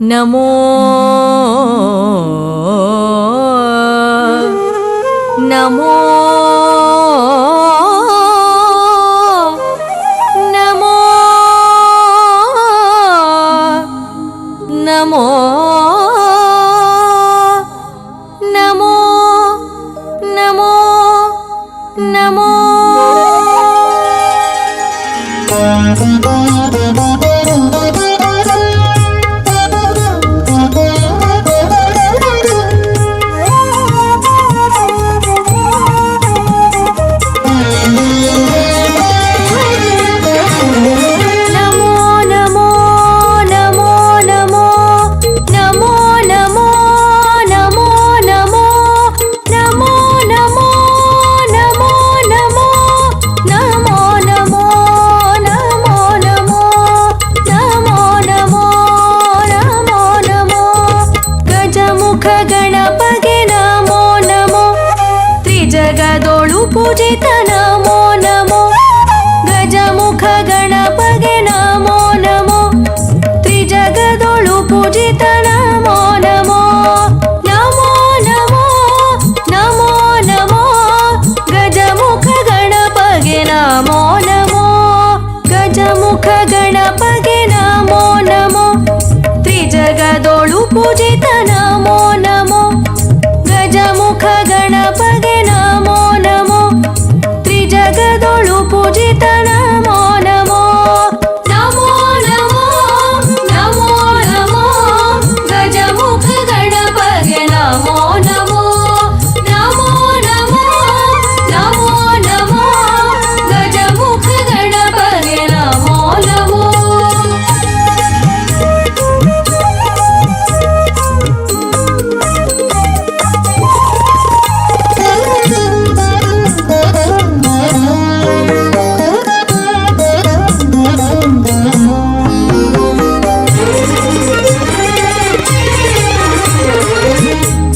Namo Namo पूजित नमो नमो गजमुख गणपगे नमो नमो त्रिजगदोळु पूजित नमो नमो नमो नमो नमो नमो गजमुख गणपगे नमो नमो गजमुख गणपगे नमो नमो त्रिजगदोळु पूजित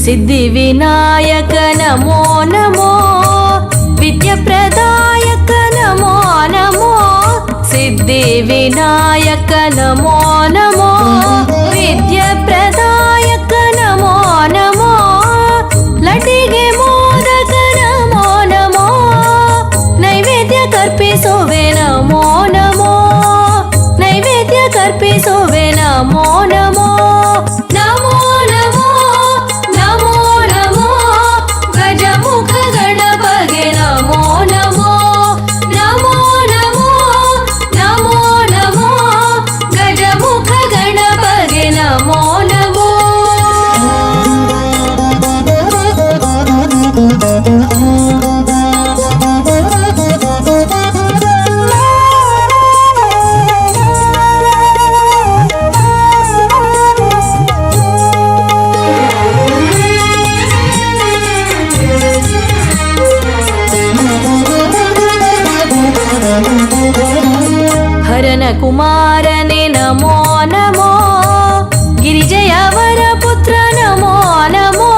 సిద్ధి వినాయక నమో నమో విద్య ప్రదాయక నమో నమో సిద్ధి వినాయక నమో నమో. వరన కుమారని నమో నమో. గిరిజయ వర పుత్ర నమో నమో.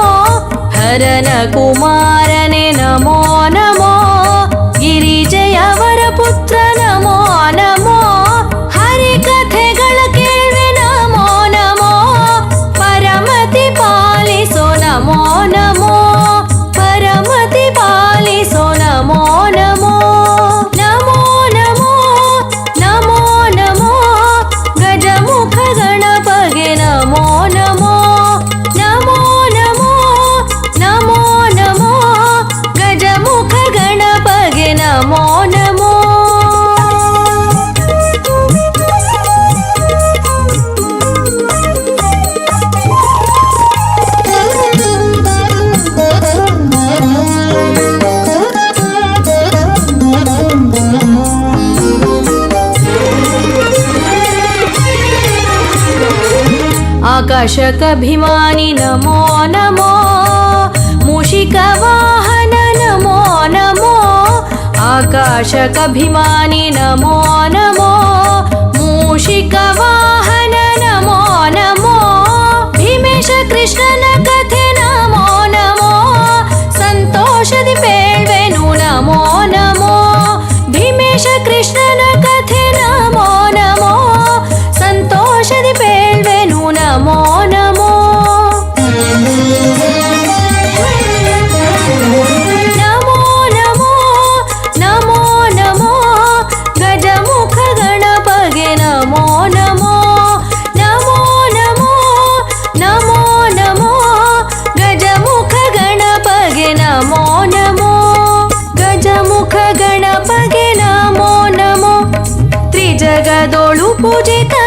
హరణ కుమార आकशकभिमानि नमो नमो मूषिकवाहन नमो नमो आकाशकभिमानि नमो नमो मूषिकवाहन 不记得。